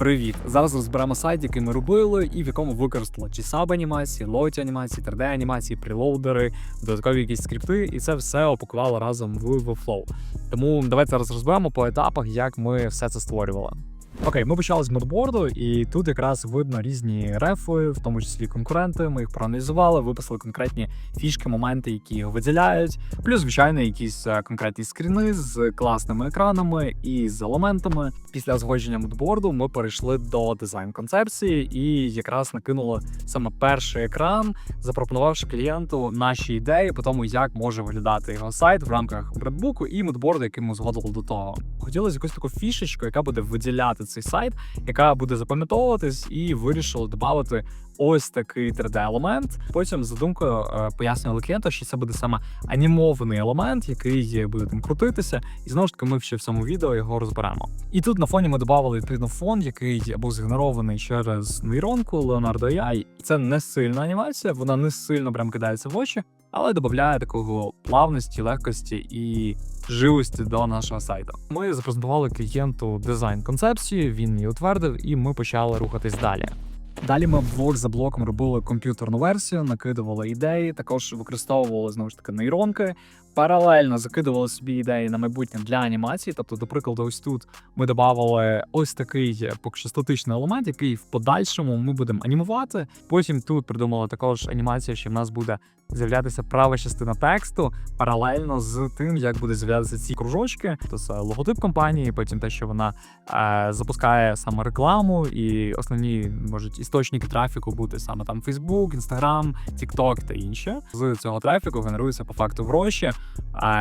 Привіт! Зараз розберемо сайт, який ми робили, і в якому використали саб анімації, лоті анімації, 3D анімації, прилоудери, додаткові якісь скрипти, і це все опакували разом в Flow. Тому давайте зараз розберемо по етапах, як ми все це створювали. Окей, ми почали з модборду, і тут якраз видно різні рефи, в тому числі конкуренти. Ми їх проаналізували, виписали конкретні фішки, моменти, які його виділяють. Плюс, звичайно, якісь е, конкретні скріни з класними екранами і з елементами. Після узгодження модборду ми перейшли до дизайн концепції і якраз накинули саме перший екран, запропонувавши клієнту наші ідеї по тому, як може виглядати його сайт в рамках бредбуку і модборду, який ми згодили до того. Хотілося якусь таку фішечку, яка буде виділяти цей сайт, яка буде запам'ятовуватись, і вирішили додати ось такий 3D-елемент. Потім за думкою е, пояснювали клієнту, що це буде саме анімований елемент, який буде там крутитися, і знову ж таки, ми ще в цьому відео його розберемо. І тут на фоні ми відповідно фон, який був згенерований через нейронку Leonardo AI. Це не сильна анімація, вона не сильно прям кидається в очі, але додає такого плавності, легкості і живості до нашого сайту. Ми запрезентували клієнту дизайн концепції, він її утвердив, і ми почали рухатись далі. Далі ми блок за блоком робили комп'ютерну версію, накидували ідеї, також використовували знову ж таки нейронки. Паралельно закидували собі ідеї на майбутнє для анімації. Тобто, до прикладу, ось тут ми додавали ось такий поки що статичний елемент, який в подальшому ми будемо анімувати. Потім тут придумали також анімацію, що в нас буде з'являтися права частина тексту паралельно з тим, як буде з'являтися ці кружочки. Тобто це логотип компанії, потім те, що вона е, запускає саме рекламу, і основні можуть істочники трафіку бути саме там Facebook, Instagram, TikTok та інше. З цього трафіку генеруються по факту гроші,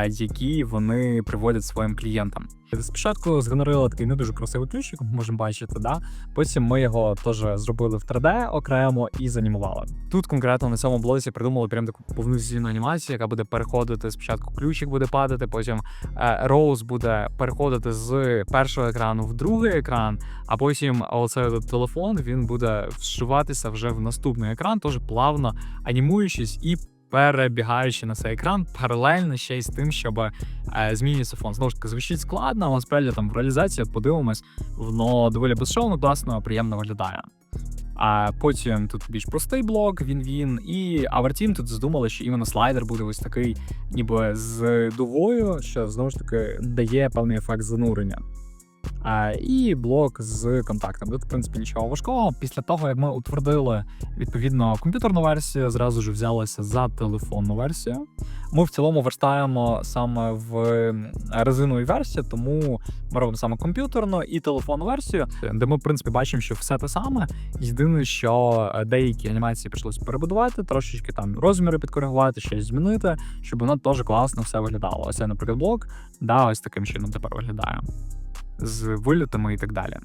які вони приводять своїм клієнтам. Спочатку згенерили такий не дуже красивий ключик, можемо бачити, да. Потім ми його теж зробили в 3D окремо і занімували. Тут конкретно на цьому блоці придумали прям таку повноцінну анімацію, яка буде переходити спочатку ключик буде падати, потім роуз буде переходити з першого екрану в другий екран, а потім оцей телефон він буде вшиватися вже в наступний екран, теж плавно анімуючись і перебігаючи на цей екран паралельно ще й з тим, щоб е, змінюється фон. Знову ж таки, звучить складно, але насправді там в реалізації подивимось, воно доволі безшовно, класно, приємно виглядає. А потім тут більш простий блок, він він. І Авертім тут задумали, що іменно слайдер буде ось такий, ніби з дувою, що знову ж таки дає певний ефект занурення. І блок з контактами. Тут, в принципі, нічого важкого. Після того, як ми утвердили відповідно комп'ютерну версію, зразу ж взялися за телефонну версію. Ми в цілому верстаємо саме в резиновій версії, тому ми робимо саме комп'ютерну і телефонну версію, де ми, в принципі, бачимо, що все те саме. Єдине, що деякі анімації прийшлося перебудувати, трошечки там розміри підкоригувати, щось змінити, щоб воно теж класно все виглядало. Ось, наприклад, блок, да, ось таким чином тепер виглядає з вилітами і так далі.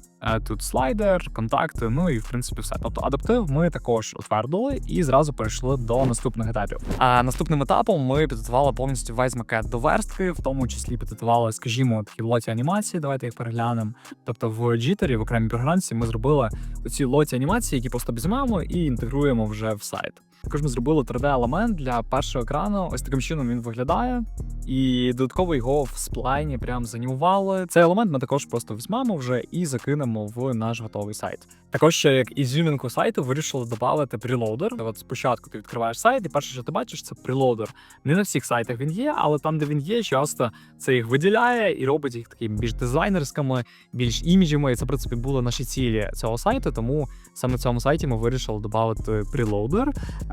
Тут слайдер, контакти, ну і в принципі все. Тобто адаптив ми також утвердили і зразу перейшли до наступних етапів. А наступним етапом ми підготували повністю весь макет до верстки, в тому числі підготували, скажімо, такі лоті анімації. Давайте їх переглянемо. Тобто в джитері, в окремій програмці, ми зробили оці лоті анімації, які просто візьмемо і інтегруємо вже в сайт. Також ми зробили 3D-елемент для першого екрану. Ось таким чином він виглядає. І додатково його в сплайні прям занімували. Цей елемент ми також просто візьмемо вже і закинемо в наш готовий сайт. Також ще як ізюмінку сайту вирішили додати прелоудер. От спочатку ти відкриваєш сайт, і перше, що ти бачиш, це прелоудер. Не на всіх сайтах він є, але там, де він є, часто це їх виділяє і робить їх такими більш дизайнерськими, більш іміджами. І це в принципі були наші цілі цього сайту. Тому саме на цьому сайті ми вирішили додати прелоудер.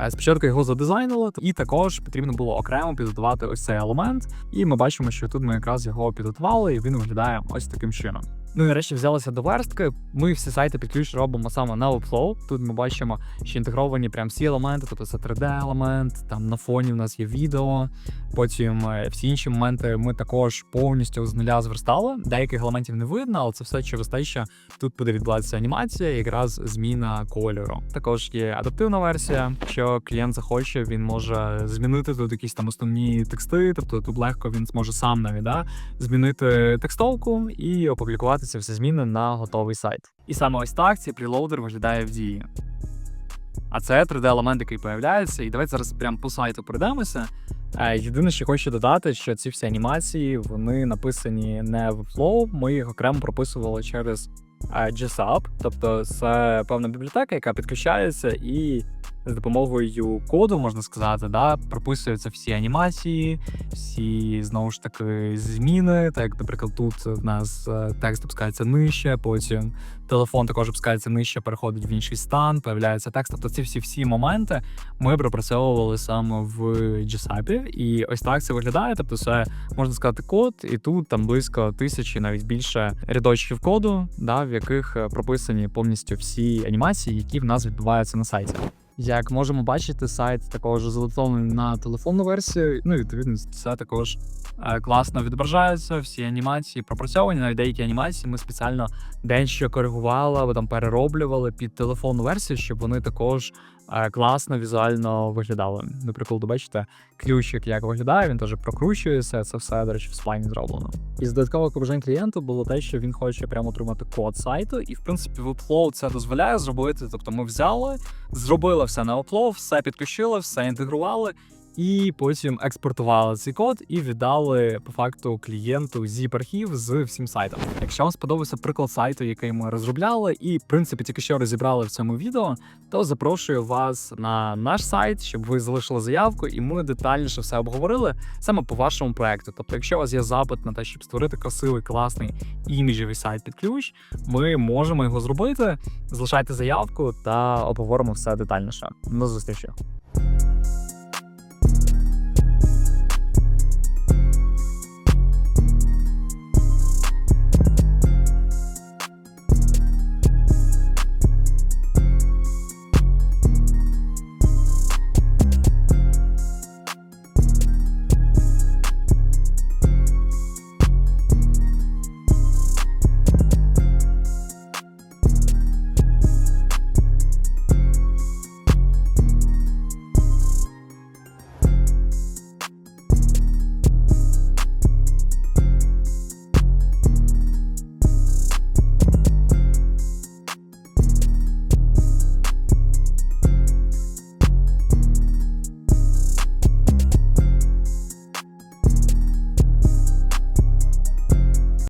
Спочатку його задизайнили, і також потрібно було окремо підготувати ось цей елемент. І ми бачимо, що тут ми якраз його підготували, і він виглядає ось таким. Shannon. Ну і нарешті взялися до верстки. Ми всі сайти під ключ робимо саме на Webflow. Тут ми бачимо, що інтегровані прям всі елементи, тобто це 3D-елемент, там на фоні в нас є відео. Потім е, всі інші моменти ми також повністю з нуля зверстали. Деяких елементів не видно, але це все через те, що тут буде відбуватися анімація, якраз зміна кольору. Також є адаптивна версія. Якщо клієнт захоче, він може змінити тут якісь там основні тексти, тобто тут легко він зможе сам навіть да, змінити текстовку і опублікувати ці всі зміни на готовий сайт. І саме ось так цей прелоудер виглядає в дії. А це 3D-елемент, який появляється. І давайте зараз прямо по сайту пройдемося. Е, Єдине, що хочу додати, що ці всі анімації вони написані не в Flow, ми їх окремо прописували через е, GSAP, тобто це певна бібліотека, яка підключається і з допомогою коду, можна сказати, да, прописуються всі анімації, всі знову ж таки зміни. Так, як, наприклад, тут в нас е, текст опускається нижче, потім телефон також опускається нижче, переходить в інший стан, появляється текст. Тобто ці всі всі моменти ми пропрацьовували саме в GSAP. І ось так це виглядає. Тобто, це можна сказати код, і тут там близько тисячі, навіть більше рядочків коду, да, в яких е, прописані повністю всі анімації, які в нас відбуваються на сайті. Як можемо бачити, сайт також залитований на телефонну версію. Ну і відповідно це також класно відображається. Всі анімації пропрацьовані. Навіть деякі анімації ми спеціально дещо коригували або там перероблювали під телефонну версію, щоб вони також е, класно візуально виглядали. До прикладу, бачите, ключик як виглядає, він теж прокручується. Це все, до речі, в сплайні зроблено. Із додаткових побажань клієнту було те, що він хоче прямо отримати код сайту, і в принципі Webflow це дозволяє зробити. Тобто ми взяли, зробили все на Webflow, все підключили, все інтегрували. І потім експортували цей код і віддали по факту клієнту zip архів з всім сайтом. Якщо вам сподобався приклад сайту, який ми розробляли, і в принципі тільки що розібрали в цьому відео, то запрошую вас на наш сайт, щоб ви залишили заявку, і ми детальніше все обговорили саме по вашому проекту. Тобто, якщо у вас є запит на те, щоб створити красивий, класний іміджевий сайт під ключ, ми можемо його зробити. Залишайте заявку та обговоримо все детальніше. До зустрічі.